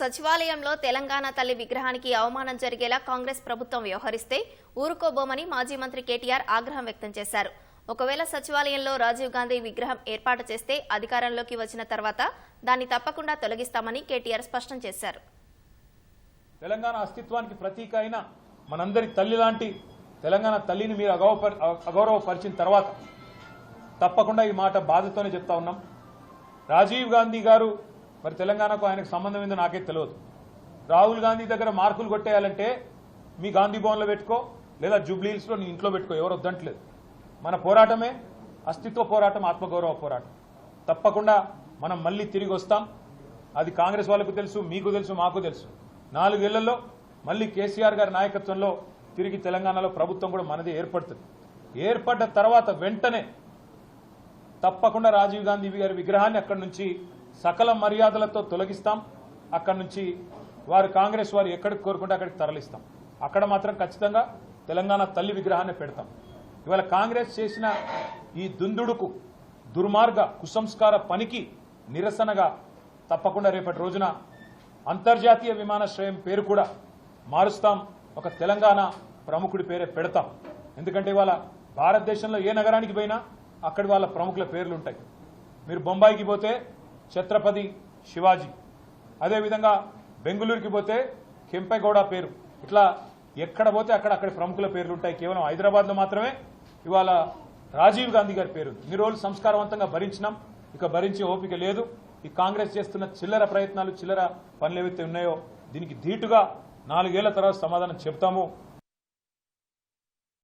సచివాలయంలో తెలంగాణ తల్లి విగ్రహానికి అవమానం జరిగేలా కాంగ్రెస్ ప్రభుత్వం వ్యవహరిస్తే ఊరుకోబోమని మాజీ మంత్రి కేటీఆర్ ఆగ్రహం వ్యక్తం చేశారు. ఒకవేళ సచివాలయంలో రాజీవ్ గాంధీ విగ్రహం ఏర్పాటు చేస్తే అధికారంలోకి వచ్చిన తర్వాత దాన్ని తప్పకుండా తొలగిస్తామని కేటీఆర్ స్పష్టం చేశారు. తెలంగాణ అస్తిత్వానికి ప్రతీక అయిన మనందరి తల్లి లాంటి తెలంగాణ తల్లిని మీరు అగౌరవపరిచిన తర్వాత తప్పకుండా ఈ మాట బాధతోనే చెప్తా ఉన్నాం. రాజీవ్ గాంధీ గారు మరి తెలంగాణకు ఆయనకు సంబంధం ఏందో నాకే తెలియదు రాహుల్ గాంధీ దగ్గర మార్కులు కొట్టేయాలంటే మీ గాంధీ భవన్లో పెట్టుకో లేదా జూబ్లీహిల్స్లో నీ ఇంట్లో పెట్టుకో ఎవరు వద్దంటలేదు. మన పోరాటమే అస్తిత్వ పోరాటం ఆత్మగౌరవ పోరాటం. తప్పకుండా మనం మళ్ళీ తిరిగి వస్తాం. అది కాంగ్రెస్ వాళ్ళకు తెలుసు మీకు తెలుసు మాకు తెలుసు. నాలుగేళ్ళలో మళ్ళీ కేసీఆర్ గారి నాయకత్వంలో తిరిగి తెలంగాణలో ప్రభుత్వం కూడా మనది ఏర్పడుతుంది. ఏర్పడ్డ తర్వాత వెంటనే తప్పకుండా రాజీవ్ గాంధీ గారి విగ్రహాన్ని అక్కడి నుంచి సకల మర్యాదలతో తొలగిస్తాం. అక్కడి నుంచి వారు కాంగ్రెస్ వారు ఎక్కడికి కోరుకుంటే అక్కడికి తరలిస్తాం. అక్కడ మాత్రం ఖచ్చితంగా తెలంగాణ తల్లి విగ్రహాన్ని పెడతాం. ఇవాళ కాంగ్రెస్ చేసిన ఈ దుందుడుకు దుర్మార్గ కుసంస్కార పనికి నిరసనగా తప్పకుండా రేపటి రోజున అంతర్జాతీయ విమానాశ్రయం పేరు కూడా మారుస్తాం. ఒక తెలంగాణ ప్రముఖుడి పేరే పెడతాం. ఎందుకంటే ఇవాళ భారతదేశంలో ఏ నగరానికి పోయినా అక్కడి వాళ్ళ ప్రముఖుల పేర్లు ఉంటాయి మీరు బొంబాయికి పోతే ఛత్రపతి శివాజీ. అదేవిధంగా బెంగళూరుకి పోతే కెంపెగౌడ పేరు. ఇట్లా ఎక్కడ పోతే అక్కడ అక్కడ ప్రముఖుల పేర్లు ఉంటాయి కేవలం హైదరాబాద్లో మాత్రమే. ఇవాళ రాజీవ్ గాంధీ గారి పేరు. ఇన్ని రోజులు సంస్కారవంతంగా భరించినాం. ఇక భరించే ఓపిక లేదు. ఈ కాంగ్రెస్ చేస్తున్న చిల్లర ప్రయత్నాలు చిల్లర పనులు ఏవైతే ఉన్నాయో దీనికి ధీటుగా నాలుగేళ్ళ తర్వాత సమాధానం చెప్తాము